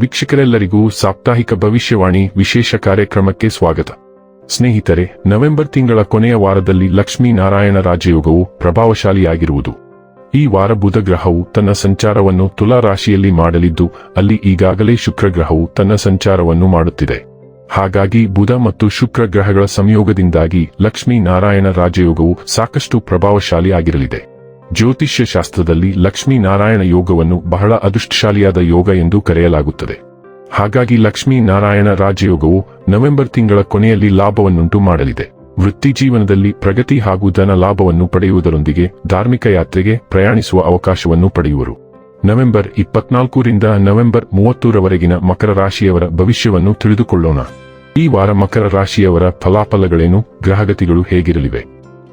ವೀಕ್ಷಕರೆಲ್ಲರಿಗೂ ಸಾಪ್ತಾಹಿಕ ಭವಿಷ್ಯವಾಣಿ ವಿಶೇಷ ಕಾರ್ಯಕ್ರಮಕ್ಕೆ ಸ್ವಾಗತ. ಸ್ನೇಹಿತರೆ, ನವೆಂಬರ್ ತಿಂಗಳ ಕೊನೆಯ ವಾರದಲ್ಲಿ ಲಕ್ಷ್ಮೀ ನಾರಾಯಣ ರಾಜಯೋಗವು ಪ್ರಭಾವಶಾಲಿಯಾಗಿರುವುದು. ಈ ವಾರ ಬುಧ ಗ್ರಹವು ತನ್ನ ಸಂಚಾರವನ್ನು ತುಲಾ ರಾಶಿಯಲ್ಲಿ ಮಾಡಲಿದ್ದು, ಅಲ್ಲಿ ಈಗಾಗಲೇ ಶುಕ್ರ ಗ್ರಹವು ತನ್ನ ಸಂಚಾರವನ್ನು ಮಾಡುತ್ತಿದೆ. ಹಾಗಾಗಿ ಬುಧ ಮತ್ತು ಶುಕ್ರ ಗ್ರಹಗಳ ಸಂಯೋಗದಿಂದಾಗಿ ಲಕ್ಷ್ಮೀ ನಾರಾಯಣ ರಾಜಯೋಗವು ಸಾಕಷ್ಟು ಪ್ರಭಾವಶಾಲಿ ಆಗಿರಲಿದೆ ಜ್ಯೋತಿಷ್ಯ ಶಾಸ್ತ್ರದಲ್ಲಿ ಲಕ್ಷ್ಮೀ ನಾರಾಯಣ ಯೋಗವನ್ನು ಬಹಳ ಅದೃಷ್ಟಶಾಲಿಯಾದ ಯೋಗ ಎಂದು ಕರೆಯಲಾಗುತ್ತದೆ. ಹಾಗಾಗಿ ಲಕ್ಷ್ಮೀ ನಾರಾಯಣ ರಾಜಯೋಗವು ನವೆಂಬರ್ ತಿಂಗಳ ಕೊನೆಯಲ್ಲಿ ಲಾಭವನ್ನುಂಟು ಮಾಡಲಿದೆ. ವೃತ್ತಿ ಜೀವನದಲ್ಲಿ ಪ್ರಗತಿ ಹಾಗೂ ಧನ ಲಾಭವನ್ನು ಪಡೆಯುವುದರೊಂದಿಗೆ ಧಾರ್ಮಿಕ ಯಾತ್ರೆಗೆ ಪ್ರಯಾಣಿಸುವ ಅವಕಾಶವನ್ನು ಪಡೆಯುವರು. ನವೆಂಬರ್ ಇಪ್ಪತ್ನಾಲ್ಕರಿಂದ ನವೆಂಬರ್ ಮೂವತ್ತರವರೆಗಿನ ಮಕರ ರಾಶಿಯವರ ಭವಿಷ್ಯವನ್ನು ತಿಳಿದುಕೊಳ್ಳೋಣ. ಈ ವಾರ ಮಕರ ರಾಶಿಯವರ ಫಲಾಫಲಗಳೇನು, ಗ್ರಹಗತಿಗಳು ಹೇಗಿರಲಿವೆ?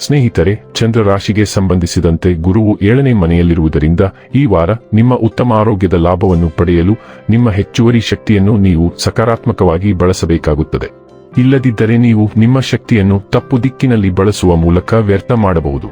ಸ್ನೇಹಿತರೆ ಚಂದ್ರ ರಾಶಿಗೆ ಸಂಬಂಧಿಸಿದಂತೆ ಗುರುವು ಏಳನೇ ಮನೆಯಲ್ಲಿರುವುದರಿಂದ ಈ ವಾರ ನಿಮ್ಮ ಉತ್ತಮ ಆರೋಗ್ಯದ ಲಾಭವನ್ನು ಪಡೆಯಲು ನಿಮ್ಮ ಹೆಚ್ಚುವರಿ ಶಕ್ತಿಯನ್ನು ನೀವು ಸಕಾರಾತ್ಮಕವಾಗಿ ಬಳಸಬೇಕಾಗುತ್ತದೆ. ಇಲ್ಲದಿದ್ದರೆ ನೀವು ನಿಮ್ಮ ಶಕ್ತಿಯನ್ನು ತಪ್ಪು ದಿಕ್ಕಿನಲ್ಲಿ ಬಳಸುವ ಮೂಲಕ ವ್ಯರ್ಥ ಮಾಡಬಹುದು.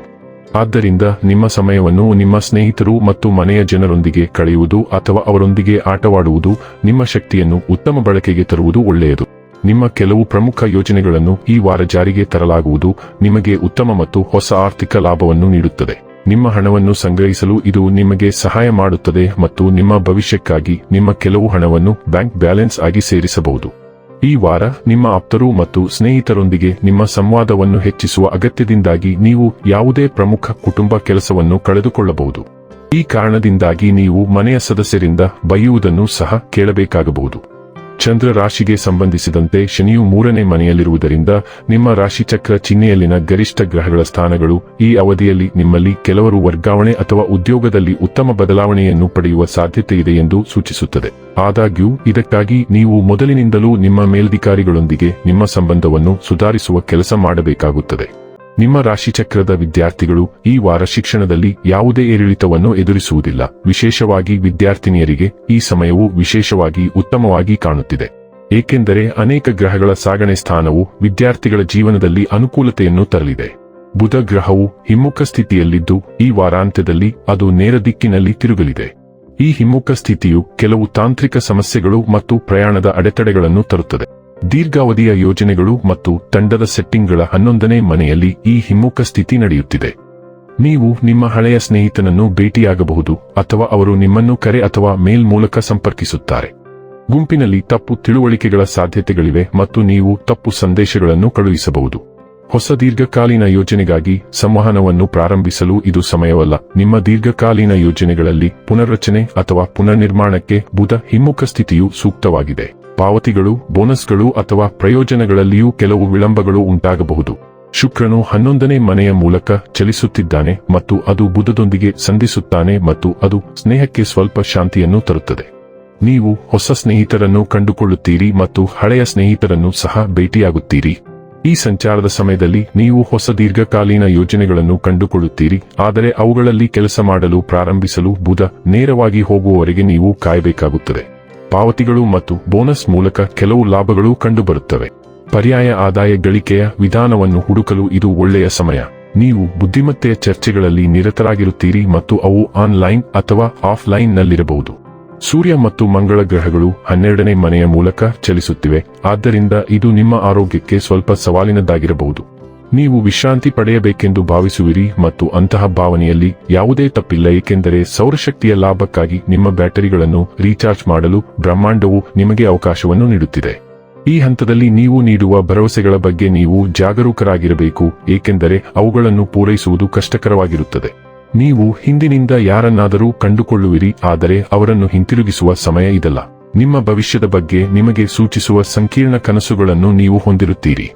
ಆದ್ದರಿಂದ ನಿಮ್ಮ ಸಮಯವನ್ನು ನಿಮ್ಮ ಸ್ನೇಹಿತರು ಮತ್ತು ಮನೆಯ ಜನರೊಂದಿಗೆ ಕಳೆಯುವುದು ಅಥವಾ ಅವರೊಂದಿಗೆ ಆಟವಾಡುವುದು ನಿಮ್ಮ ಶಕ್ತಿಯನ್ನು ಉತ್ತಮ ಬಳಕೆಗೆ ತರುವುದು ಒಳ್ಳೆಯದು. ನಿಮ್ಮ ಕೆಲವು ಪ್ರಮುಖ ಯೋಜನೆಗಳನ್ನು ಈ ವಾರ ಜಾರಿಗೆ ತರಲಾಗುವುದು, ನಿಮಗೆ ಉತ್ತಮ ಮತ್ತು ಹೊಸ ಆರ್ಥಿಕ ಲಾಭವನ್ನು ನೀಡುತ್ತದೆ. ನಿಮ್ಮ ಹಣವನ್ನು ಸಂಗ್ರಹಿಸಲು ಇದು ನಿಮಗೆ ಸಹಾಯ ಮಾಡುತ್ತದೆ ಮತ್ತು ನಿಮ್ಮ ಭವಿಷ್ಯಕ್ಕಾಗಿ ನಿಮ್ಮ ಕೆಲವು ಹಣವನ್ನು ಬ್ಯಾಂಕ್ ಬ್ಯಾಲೆನ್ಸ್ ಆಗಿ ಸೇರಿಸಬಹುದು. ಈ ವಾರ ನಿಮ್ಮ ಆಪ್ತರು ಮತ್ತು ಸ್ನೇಹಿತರೊಂದಿಗೆ ನಿಮ್ಮ ಸಂವಾದವನ್ನು ಹೆಚ್ಚಿಸುವ ಅಗತ್ಯದಿಂದಾಗಿ ನೀವು ಯಾವುದೇ ಪ್ರಮುಖ ಕುಟುಂಬ ಕೆಲಸವನ್ನು ಕಳೆದುಕೊಳ್ಳಬಹುದು. ಈ ಕಾರಣದಿಂದಾಗಿ ನೀವು ಮನೆಯ ಸದಸ್ಯರಿಂದ ಬೈಯುವುದನ್ನು ಸಹ ಕೇಳಬೇಕಾಗಬಹುದು. ಚಂದ್ರ ರಾಶಿಗೆ ಸಂಬಂಧಿಸಿದಂತೆ ಶನಿಯು ಮೂರನೇ ಮನೆಯಲ್ಲಿರುವುದರಿಂದ ನಿಮ್ಮ ರಾಶಿಚಕ್ರ ಚಿಹ್ನೆಯಲ್ಲಿನ ಗರಿಷ್ಠ ಗ್ರಹಗಳ ಸ್ಥಾನಗಳು ಈ ಅವಧಿಯಲ್ಲಿ ನಿಮ್ಮಲ್ಲಿ ಕೆಲವರು ವರ್ಗಾವಣೆ ಅಥವಾ ಉದ್ಯೋಗದಲ್ಲಿ ಉತ್ತಮ ಬದಲಾವಣೆಯನ್ನು ಪಡೆಯುವ ಸಾಧ್ಯತೆ ಇದೆ ಎಂದು ಸೂಚಿಸುತ್ತದೆ. ಆದಾಗ್ಯೂ, ಇದಕ್ಕಾಗಿ ನೀವು ಮೊದಲಿನಿಂದಲೂ ನಿಮ್ಮ ಮೇಲ್ಧಿಕಾರಿಗಳೊಂದಿಗೆ ನಿಮ್ಮ ಸಂಬಂಧವನ್ನು ಸುಧಾರಿಸುವ ಕೆಲಸ ಮಾಡಬೇಕಾಗುತ್ತದೆ. ನಿಮ್ಮ ರಾಶಿಚಕ್ರದ ವಿದ್ಯಾರ್ಥಿಗಳು ಈ ವಾರ ಶಿಕ್ಷಣದಲ್ಲಿ ಯಾವುದೇ ಏರಿಳಿತವನ್ನು ಎದುರಿಸುವುದಿಲ್ಲ. ವಿಶೇಷವಾಗಿ ವಿದ್ಯಾರ್ಥಿನಿಯರಿಗೆ ಈ ಸಮಯವು ವಿಶೇಷವಾಗಿ ಉತ್ತಮವಾಗಿ ಕಾಣುತ್ತಿದೆ. ಏಕೆಂದರೆ ಅನೇಕ ಗ್ರಹಗಳ ಸಾಗಣೆ ಸ್ಥಾನವು ವಿದ್ಯಾರ್ಥಿಗಳ ಜೀವನದಲ್ಲಿ ಅನುಕೂಲತೆಯನ್ನು ತರಲಿದೆ. ಬುಧ ಗ್ರಹವು ಹಿಮ್ಮುಖ ಸ್ಥಿತಿಯಲ್ಲಿದ್ದು, ಈ ವಾರಾಂತ್ಯದಲ್ಲಿ ಅದು ನೇರ ದಿಕ್ಕಿನಲ್ಲಿ ತಿರುಗಲಿದೆ. ಈ ಹಿಮ್ಮುಖ ಸ್ಥಿತಿಯು ಕೆಲವು ತಾಂತ್ರಿಕ ಸಮಸ್ಯೆಗಳು ಮತ್ತು ಪ್ರಯಾಣದ ಅಡೆತಡೆಗಳನ್ನು ತರುತ್ತದೆ. ದೀರ್ಘಾವಧಿಯ ಯೋಜನೆಗಳು ಮತ್ತು ತಂಡದ ಸೆಟ್ಟಿಂಗ್ಗಳ ಹನ್ನೊಂದನೇ ಮನೆಯಲ್ಲಿ ಈ ಹಿಮ್ಮುಖ ಸ್ಥಿತಿ ನಡೆಯುತ್ತಿದೆ. ನೀವು ನಿಮ್ಮ ಹಳೆಯ ಸ್ನೇಹಿತನನ್ನು ಭೇಟಿಯಾಗಬಹುದು ಅಥವಾ ಅವರು ನಿಮ್ಮನ್ನು ಕರೆ ಅಥವಾ ಮೇಲ್ ಮೂಲಕ ಸಂಪರ್ಕಿಸುತ್ತಾರೆ. ಗುಂಪಿನಲ್ಲಿ ತಪ್ಪು ತಿಳುವಳಿಕೆಗಳ ಸಾಧ್ಯತೆಗಳಿವೆ ಮತ್ತು ನೀವು ತಪ್ಪು ಸಂದೇಶಗಳನ್ನು ಕಳುಹಿಸಬಹುದು. ಹೊಸ ದೀರ್ಘಕಾಲೀನ ಯೋಜನೆಗಾಗಿ ಸಂವಹನವನ್ನು ಪ್ರಾರಂಭಿಸಲು ಇದು ಸಮಯವಲ್ಲ. ನಿಮ್ಮ ದೀರ್ಘಕಾಲೀನ ಯೋಜನೆಗಳಲ್ಲಿ ಪುನರ್ರಚನೆ ಅಥವಾ ಪುನರ್ನಿರ್ಮಾಣಕ್ಕೆ ಬುಧ ಹಿಮ್ಮುಖ ಸ್ಥಿತಿಯು ಸೂಕ್ತವಾಗಿದೆ. ಪಾವತಿಗಳು, ಬೋನಸ್ಗಳು ಅಥವಾ ಪ್ರಯೋಜನಗಳಲ್ಲಿಯೂ ಕೆಲವು ವಿಳಂಬಗಳು ಉಂಟಾಗಬಹುದು. ಶುಕ್ರನು ಹನ್ನೊಂದನೇ ಮನೆಯ ಮೂಲಕ ಚಲಿಸುತ್ತಿದ್ದಾನೆ ಮತ್ತು ಅದು ಬುಧದೊಂದಿಗೆ ಸಂಧಿಸುತ್ತಾನೆ ಮತ್ತು ಅದು ಸ್ನೇಹಕ್ಕೆ ಸ್ವಲ್ಪ ಶಾಂತಿಯನ್ನು ತರುತ್ತದೆ. ನೀವು ಹೊಸ ಸ್ನೇಹಿತರನ್ನು ಕಂಡುಕೊಳ್ಳುತ್ತೀರಿ ಮತ್ತು ಹಳೆಯ ಸ್ನೇಹಿತರನ್ನು ಸಹ ಭೇಟಿಯಾಗುತ್ತೀರಿ. ಈ ಸಂಚಾರದ ಸಮಯದಲ್ಲಿ ನೀವು ಹೊಸ ದೀರ್ಘಕಾಲೀನ ಯೋಜನೆಗಳನ್ನು ಕಂಡುಕೊಳ್ಳುತ್ತೀರಿ, ಆದರೆ ಅವುಗಳಲ್ಲಿ ಕೆಲಸ ಮಾಡಲು ಪ್ರಾರಂಭಿಸಲು ಬುಧ ನೇರವಾಗಿ ಹೋಗುವವರೆಗೆ ನೀವು ಕಾಯಬೇಕಾಗುತ್ತದೆ. ಪಾವತಿಗಳು ಮತ್ತು ಬೋನಸ್ ಮೂಲಕ ಕೆಲವು ಲಾಭಗಳು ಕಂಡುಬರುತ್ತವೆ. ಪರ್ಯಾಯ ಆದಾಯ ಗಳಿಕೆಯ ವಿಧಾನವನ್ನು ಹುಡುಕಲು ಇದು ಒಳ್ಳೆಯ ಸಮಯ. ನೀವು ಬುದ್ಧಿಮತ್ತೆಯ ಚರ್ಚೆಗಳಲ್ಲಿ ನಿರತರಾಗಿರುತ್ತೀರಿ ಮತ್ತು ಅವು ಆನ್ಲೈನ್ ಅಥವಾ ಆಫ್ಲೈನ್ನಲ್ಲಿರಬಹುದು. ಸೂರ್ಯ ಮತ್ತು ಮಂಗಳ ಗ್ರಹಗಳು ಹನ್ನೆರಡನೇ ಮನೆಯ ಮೂಲಕ ಚಲಿಸುತ್ತಿವೆ. ಆದ್ದರಿಂದ ಇದು ನಿಮ್ಮ ಆರೋಗ್ಯಕ್ಕೆ ಸ್ವಲ್ಪ ಸವಾಲಿನದ್ದಾಗಿರಬಹುದು ನೀವು ವಿಶ್ರಾಂತಿ ಪಡೆಯಬೇಕೆಂದು ಭಾವಿಸುವಿರಿ ಮತ್ತು ಅಂತಹ ಭಾವನೆಯಲ್ಲಿ ಯಾವುದೇ ತಪ್ಪಿಲ್ಲ, ಏಕೆಂದರೆ ಸೌರಶಕ್ತಿಯ ಲಾಭಕ್ಕಾಗಿ ನಿಮ್ಮ ಬ್ಯಾಟರಿಗಳನ್ನು ರೀಚಾರ್ಜ್ ಮಾಡಲು ಬ್ರಹ್ಮಾಂಡವು ನಿಮಗೆ ಅವಕಾಶವನ್ನು ನೀಡುತ್ತಿದೆ. ಈ ಹಂತದಲ್ಲಿ ನೀವು ನೀಡುವ ಭರವಸೆಗಳ ಬಗ್ಗೆ ನೀವು ಜಾಗರೂಕರಾಗಿರಬೇಕು, ಏಕೆಂದರೆ ಅವುಗಳನ್ನು ಪೂರೈಸುವುದು ಕಷ್ಟಕರವಾಗಿರುತ್ತದೆ. ನೀವು ಹಿಂದಿನಿಂದ ಯಾರನ್ನಾದರೂ ಕಂಡುಕೊಳ್ಳುವಿರಿ, ಆದರೆ ಅವರನ್ನು ಹಿಂತಿರುಗಿಸುವ ಸಮಯ ಇದಲ್ಲ. ನಿಮ್ಮ ಭವಿಷ್ಯದ ಬಗ್ಗೆ ನಿಮಗೆ ಸೂಚಿಸುವ ಸಂಕೀರ್ಣ ಕನಸುಗಳನ್ನು ನೀವು ಹೊಂದಿರುತ್ತೀರಿ.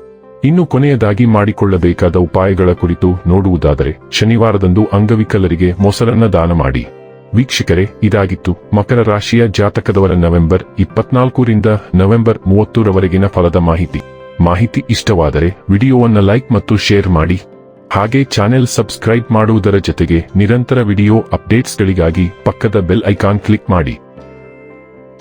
ಇನ್ನು ಕೊನೆಯದಾಗಿ ಮಾಡಿಕೊಳ್ಳಬೇಕಾದ ಉಪಾಯಗಳ ಕುರಿತು ನೋಡುವುದಾದರೆ, ಶನಿವಾರದಂದು ಅಂಗವಿಕಲರಿಗೆ ಮೊಸರನ್ನ ದಾನ ಮಾಡಿ. ವೀಕ್ಷಕರೇ, ಇದಾಗಿತ್ತು ಮಕರ ರಾಶಿಯ ಜಾತಕದವರ ನವೆಂಬರ್ ಇಪ್ಪತ್ನಾಲ್ಕರಿಂದ ನವೆಂಬರ್ ಮೂವತ್ತರವರೆಗಿನ ಫಲದ ಮಾಹಿತಿ. ಮಾಹಿತಿ ಇಷ್ಟವಾದರೆ ವಿಡಿಯೋವನ್ನು ಲೈಕ್ ಮತ್ತು ಶೇರ್ ಮಾಡಿ. ಹಾಗೆ ಚಾನೆಲ್ ಸಬ್ಸ್ಕ್ರೈಬ್ ಮಾಡುವುದರ ಜೊತೆಗೆ ನಿರಂತರ ವಿಡಿಯೋ ಅಪ್ಡೇಟ್ಸ್ಗಳಿಗಾಗಿ ಪಕ್ಕದ ಬೆಲ್ ಐಕಾನ್ ಕ್ಲಿಕ್ ಮಾಡಿ.